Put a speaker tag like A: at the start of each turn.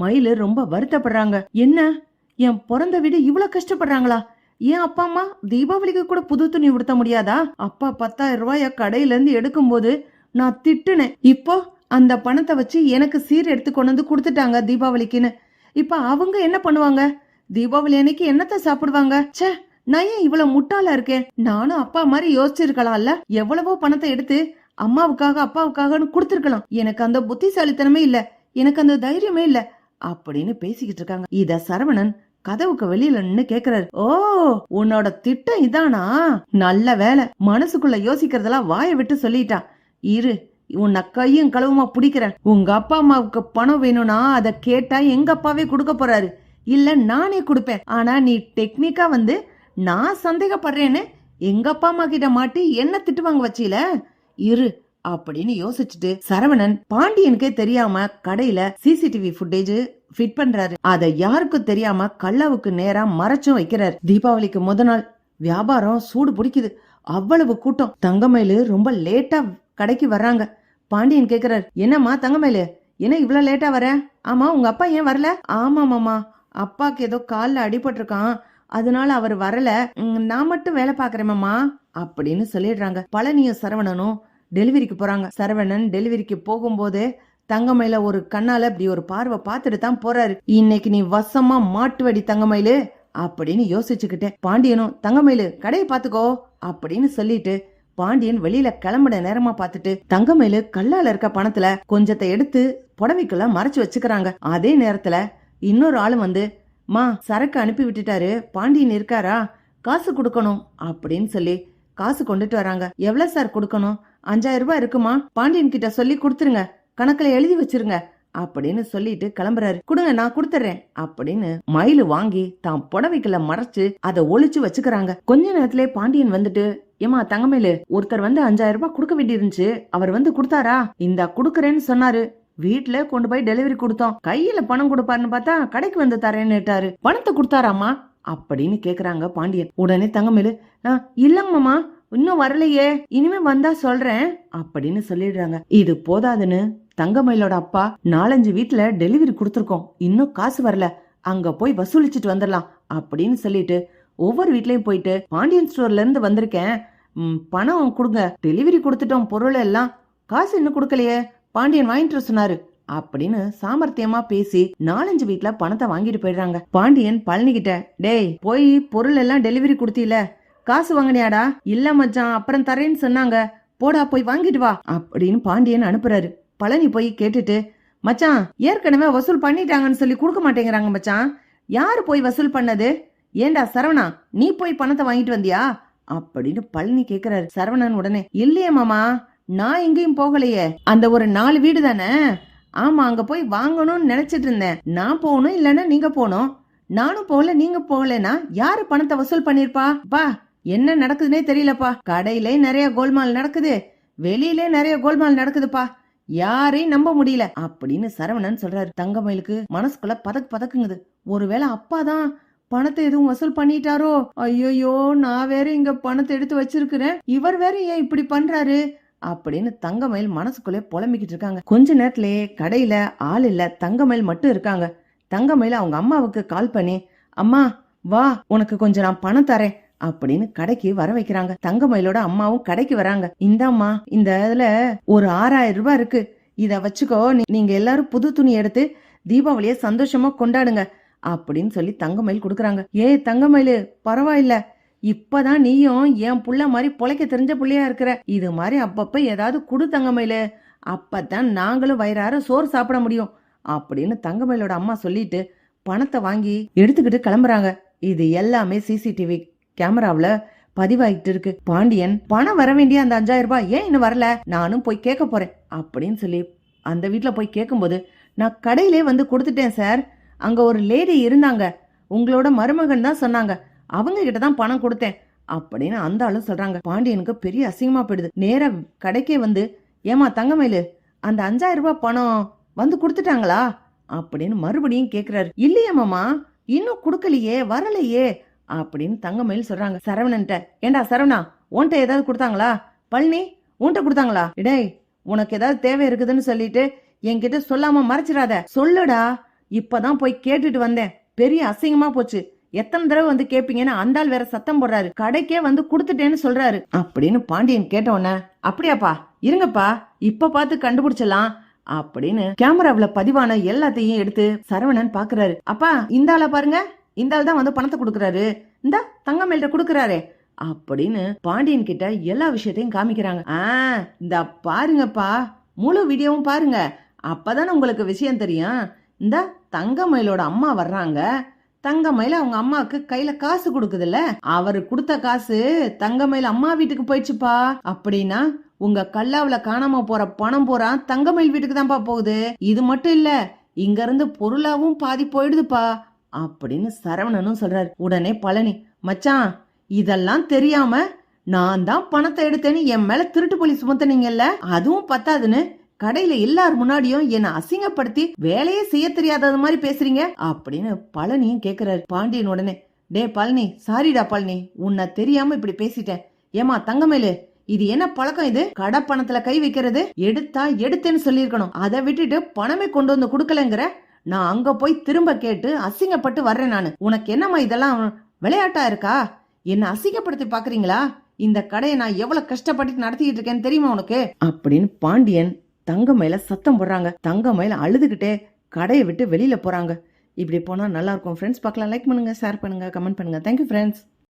A: மயிலு ரொம்ப வருத்தப்படுறாங்க. என்ன? என் பிறந்த வீடு இவ்வளவு கஷ்டப்படுறாங்களா? ஏன் அப்பா அம்மா தீபாவளிக்கு கூட புது துணி உடுத்த முடியாதா? அப்பா பத்தாயிரம் ரூபாய கடையில இருந்து எடுக்கும்போது நான் திட்டுனேன். இப்போ அந்த பணத்தை வச்சு எனக்கு சீர் எடுத்து கொண்டு வந்து கொடுத்துட்டாங்க தீபாவளிக்குன்னு. இப்ப அவங்க என்ன பண்ணுவாங்க? தீபாவளி அன்னைக்கு என்னத்த சாப்பிடுவாங்க? ச்சே நான் ஏன் இவ்வளவு முட்டாளா இருக்கேன்? நானும் அப்பா மாதிரி யோசிச்சிருக்கலாம்ல. எவ்வளவோ பணத்தை எடுத்து அம்மாவுக்காக அப்பாவுக்காகன்னு கொடுத்துருக்கலாம். எனக்கு அந்த புத்திசாலித்தனமே இல்ல. எனக்கு அந்த தைரியமே இல்லை. அப்படின்னு பேசிக்கிட்டு இருக்காங்க. இத சரவணன் கதவுக்கு வெளியில நின்னு கேக்குறாரு. ஓ உன்னோட திட்டம் இதானா? நல்ல வேலை மனசுக்குள்ள யோசிக்கிறதெல்லாம் வாயை விட்டு சொல்லிட்டான் இரு உன்னை கையும் களவுமா பிடிக்கிறேன். உங்க அப்பா அம்மாவுக்கு பணம் வேணும்னா அதை கேட்டா எங்க அப்பாவே கொடுக்க போறாரு. இல்ல நானே கொடுப்பேன். ஆனா நீ டெக்னிக்கா வந்து நான் சந்தேகப்படுறேன்னு எங்க அப்பா அம்மா கிட்ட மாட்டி என்ன திட்டுவாங்க வச்சில இரு அப்படின்னு யோசிச்சுட்டு சரவணன் பாண்டியனுக்கே தெரியாம கடையில சிசிடிவி ஃபுட்டேஜ் ஃபிட் பண்றாரு. அத யாருக்கும் தெரியாம கல்லாவுக்கு நேரா மறைச்சும் வைக்கிறாரு. தீபாவளிக்கு முத நாள் வியாபாரம் சூடு பிடிக்குது. அவ்வளவு கூட்டம். தங்கமயிலு ரொம்ப லேட்டா கடைக்கு வர்றாங்க. பாண்டியன் கேக்குறாரு என்னம்மா தங்கமயிலு? என்ன இவ்வளவு லேட்டா வர? ஆமா உங்க அப்பா ஏன் வரல? ஆமா மாமா. அப்பாக்கு ஏதோ கால்ல அடிபட்டிருக்கான். அதனால அவர் வரல. நான் மட்டும் வேலை பாக்குறேன் மாமா. அப்படின்னு சொல்லிடுறாங்க. பழனியும் சரவணனும் டெலிவரிக்கு போறாங்க. சரவணன் டெலிவரிக்கு போகும்போதே தங்கமயில ஒரு கண்ணால இப்படி ஒரு பார்வை பார்த்துட்டு தான் போறாரு. இன்னைக்கு நீ வசமா மாட்டுவடி தங்கமயிலு அப்படின்னு யோசிச்சுக்கிட்டேன். பாண்டியனும் தங்கமயிலு கடையை பாத்துக்கோ அப்படின்னு சொல்லிட்டு பாண்டியன் வெளியில கிளம்புன நேரமா பார்த்துட்டு தங்கமயிலு கல்லால இருக்க பணத்துல கொஞ்சத்தை எடுத்து புடவைக்குள்ள மறைச்சு வச்சுக்கிறாங்க. அதே நேரத்துல இன்னொரு ஆளு வந்து மா சரக்கு அனுப்பி விட்டுட்டாரு. பாண்டியன் இருக்காரா? காசு கொடுக்கணும் அப்படின்னு சொல்லி காசு கொண்டுட்டு வராங்க. எவ்வளவு சார் கொடுக்கணும்? அஞ்சாயிரம் ரூபாய் இருக்குமா? பாண்டியன் கிட்ட சொல்லி கொடுத்துருங்க. கணக்குல எழுதி வச்சிருங்க. அப்படின்னு சொல்லிட்டு கிளம்புறாரு. கொடுங்க நான் கொடுத்துறேன். அப்படின்னு மயிலு வாங்கி தான் புடவைக்குள்ள மறைச்சு அதை ஒழிச்சு வச்சுக்கிறாங்க. கொஞ்ச நேரத்திலே பாண்டியன் வந்துட்டு ஏமா தங்கமேலு ஒருத்தர் வந்து அஞ்சாயிரம் ரூபாய் கொடுக்க வேண்டியிருந்துச்சு. அவர் வந்து கொடுத்தாரா? இந்த குடுக்கறேன்னு சொன்னாரு. வீட்ல கொண்டு போய் டெலிவரி கொடுத்தோம். கையில பணம் கொடுப்பாருன்னு பார்த்தா கடைக்கு வந்து தரேன்னுட்டாரு. பணத்தை கொடுத்தாராமா அப்படின்னு கேக்குறாங்க பாண்டியன். உடனே தங்கமேலு "ஆ, இல்லங்க மாமா. இன்னும் வரலையே இனிமே வந்தா சொல்றேன் அப்படின்னு சொல்லிடுறாங்க. இது போதாதுன்னு தங்கமயிலோட அப்பா நாலஞ்சு வீட்டுல டெலிவரி கொடுத்துருக்கோம். இன்னும் காசு வரல. அங்க போய் வசூலிச்சுட்டு வந்துடலாம் அப்படின்னு சொல்லிட்டு ஒவ்வொரு வீட்லயும் போயிட்டு பாண்டியன் ஸ்டோர்ல இருந்து வந்திருக்கேன். பணம் கொடுங்க. டெலிவரி கொடுத்துட்டோம். பொருள் எல்லாம் காசு இன்னும் கொடுக்கலையே. பாண்டியன் வாங்கிட்டு வர சொன்னாரு அப்படின்னு சாமர்த்தியமா பேசி நாலஞ்சு வீட்டுல பணத்தை வாங்கிட்டு போயிடுறாங்க. பாண்டியன் பழனிக்கிட்ட டேய் போய் பொருள் எல்லாம் டெலிவரி கொடுத்தீல. காசு வாங்கினியாடா? இல்ல மச்சான் அப்புறம் தரேன்னு சொன்னாங்க. போடா போய் வாங்கிட்டு வா அப்படின்னு பாண்டியன் அனுப்புறாரு. பழனி போய் கேட்டுட்டு மச்சான் ஏற்கனவே வசூல் பண்ணிட்டாங்கன்னு சொல்லி கொடுக்க மாட்டேங்கிறாங்க மச்சான். யாரு போய் வசூல் பண்ணது? ஏண்டா சரவணா நீ போய் பணத்தை வாங்கிட்டு வந்தியா? அப்படின்னு பழனி கேக்குறாரு. சரவணன் உடனே இல்லையே மாமா நான் எங்கேயும் போகலையே. அந்த ஒரு நாலு வீடு தானே? ஆமா அங்க போய் வாங்கணும்னு நினைச்சிட்டு இருந்தேன். நான் போகணும் இல்லைன்னா நீங்க போகணும். நானும் போகல நீங்க போகலன்னா யாரு பணத்தை வசூல் பண்ணிருப்பா பா என்ன நடக்குதுன்னே தெரியலப்பா. கடையிலே நிறைய கோல்மால் நடக்குது. வெளியிலே நிறைய கோல்மால் நடக்குதுப்பா. யாரையும் நம்ப முடியல. அப்படின்னு சரவணன் சொல்றாரு. தங்கமயிலுக்கு மனசுக்குள்ள பதக் பதக்குங்குது. ஒருவேளை அப்பாதான் பணத்தை எதுவும் வசூல் பண்ணிட்டாரோ? ஐயோயோ நான் வேற இங்க பணத்தை எடுத்து வச்சிருக்கிறேன். இவர் வேற ஏன் இப்படி பண்றாரு? அப்படின்னு தங்கமயில் மனசுக்குள்ளே புலம்பிக்கிட்டு இருக்காங்க. கொஞ்ச நேரத்திலேயே கடையில ஆள் இல்ல. தங்கமயில் மட்டும் இருக்காங்க. தங்கமயில் அவங்க அம்மாவுக்கு கால் பண்ணி அம்மா வா உனக்கு கொஞ்சம் நான் பணம் தரேன். அப்படின்னு கடைக்கு வர வைக்கிறாங்க. தங்கமயிலோட அம்மாவும் கடைக்கு வராங்க. இந்தாம்மா இந்த இதுல ஒரு ஆறாயிரம் ரூபாய் இருக்கு. இத வச்சுக்கோ நீ- நீங்க எல்லாரும் புது துணி எடுத்து தீபாவளிய சந்தோஷமா கொண்டாடுங்க அப்படின்னு சொல்லி தங்கமயில் கொடுக்குறாங்க. ஏ தங்கமயிலு பரவாயில்ல. இப்பதான் நீயும் என் புள்ள மாதிரி பொழைக்க தெரிஞ்ச புள்ளையா இருக்கிற. இது மாதிரி அப்பப்ப ஏதாவது குடு தங்கமயிலு. அப்பதான் நாங்களும் வயிறார சோறு சாப்பிட முடியும் அப்படின்னு தங்கமயிலோட அம்மா சொல்லிட்டு பணத்தை வாங்கி எடுத்துக்கிட்டு கிளம்புறாங்க. இது எல்லாமே சிசிடிவி கேமராவில் பதிவாயிட்டு இருக்கு. பாண்டியன் பணம் வர வேண்டிய அந்த அஞ்சாயிரம் ரூபாய் ஏன் இன்னும் வரல? நானும் போய் கேட்க போறேன். அப்படின்னு சொல்லி அந்த வீட்டில் போய் கேட்கும்போது நான் கடையிலே வந்து கொடுத்துட்டேன் சார். அங்கே ஒரு லேடி இருந்தாங்க. உங்களோட மருமகன் தான் சொன்னாங்க. அவங்க கிட்ட தான் பணம் கொடுத்தேன். அப்படின்னு அந்த ஆளும் சொல்றாங்க. பாண்டியனுக்கு பெரிய அசிங்கமா போயிடுது. நேர கடைக்கே வந்து ஏமா தங்கமயிலு அந்த அஞ்சாயிரம் ரூபாய் பணம் வந்து கொடுத்துட்டாங்களா? அப்படின்னு மறுபடியும் கேக்குறாரு. இல்லையே மாமா. இன்னும் கொடுக்கலையே வரலையே. அப்படின்னு தங்கமயில் சொல்றாங்க. சரவணன்ட்ட ஏண்டா சரவணா உன்கிட்ட ஏதாவது கொடுத்தாங்களா? பழனி உன்கிட்ட கொடுத்தாங்களா? இடே உனக்கு ஏதாவது தேவை இருக்குதுன்னு சொல்லிட்டு என்கிட்ட சொல்லாம மறைச்சிடாத. சொல்லுடா இப்பதான் போய் கேட்டுட்டு வந்தேன். பெரிய அசிங்கமா போச்சு. எத்தனை தடவை வந்து கேப்பீங்கன்னு அந்தாள் வேற சத்தம் போடுறாரு. கடைக்கே வந்து கொடுத்துட்டேன்னு சொல்றாரு. அப்படின்னு பாண்டியன் கேட்டவன அப்படியாப்பா இருங்கப்பா இப்ப பார்த்து கண்டுபிடிச்சலாம் அப்படின்னு கேமராவில பதிவான எல்லாத்தையும் எடுத்து சரவணன் பாக்குறாரு. அப்பா இந்த ஆளை பாருங்க. இந்த ஆள் தான் வந்து பணத்தை கொடுக்குறாரு. இந்த தங்கமேல்ட்ட கொடுக்குறாரே. அப்படின்னு பாண்டியன் கிட்ட எல்லா விஷயத்தையும் காமிக்கிறாங்க. ஆ இந்த பாருங்கப்பா. முழு வீடியோவும் பாருங்க. அப்பதானே உங்களுக்கு விஷயம் தெரியும். இந்த தங்கமயிலோட அம்மா வர்றாங்க. தங்கமயில அவங்க அம்மாவுக்கு கையில காசு கொடுக்குதுல்ல? அவரு கொடுத்த காசு தங்கமயில் அம்மா வீட்டுக்கு போயிடுச்சுப்பா. அப்படின்னா உங்க கல்லாவில காணாம போற பணம் பூரா தங்கமயில் வீட்டுக்கு தான்ப்பா போகுது. இது மட்டும் இல்ல இங்க இருந்து பொருளாவும் பாதி போயிடுதுப்பா. அப்படின்னு சரவணனும் சொல்றாரு. உடனே பழனி மச்சான் இதெல்லாம் தெரியாம நான் தான் பணத்தை எடுத்தேன்னு என் மேல திருட்டு போலீஸ் சுமத்தினீங்கல்ல? அதுவும் பத்தாதுன்னு கடையில எல்லார் முன்னாடியும் என்ன அசிங்கப்படுத்தி வேலையே செய்ய தெரியாதது மாதிரி பேசுறீங்க? அப்படின்னு பழனியும் கேக்குறாரு. பாண்டியன் உடனே டே பழனி சாரிடா பழனி உன்னை தெரியாம இப்படி பேசிட்டேன். ஏமா தங்கமேலு இது என்ன பழக்கம் இது? கடை பணத்துல கை வைக்கிறது? எடுத்தா எடுத்தேன்னு சொல்லியிருக்கணும். அதை விட்டுட்டு பணமே கொண்டு வந்து கொடுக்கலங்கிற? நான் அங்க போய் திரும்ப கேட்டு அசிங்கப்பட்டு வர்றேன் நானு. உனக்கு என்னம்மா இதெல்லாம் விளையாட்டா இருக்கா? என்ன அசிங்கப்படுத்தி பாக்குறீங்களா? இந்த கடையை நான் எவ்வளவு கஷ்டப்பட்டு நடத்திக்கிட்டு இருக்கேன்னு தெரியுமா உனக்கு? அப்படின்னு பாண்டியன் தங்கமயில சத்தம் போடுறாங்க. தங்கமயில அழுதுகிட்டே கடையை விட்டு வெளியில போறாங்க. இப்படி போனா நல்லா இருக்கும். ஃப்ரெண்ட்ஸ் பார்க்கலாம். லைக் பண்ணுங்க ஷேர் பண்ணுங்க கமெண்ட் பண்ணுங்க. Thank you friends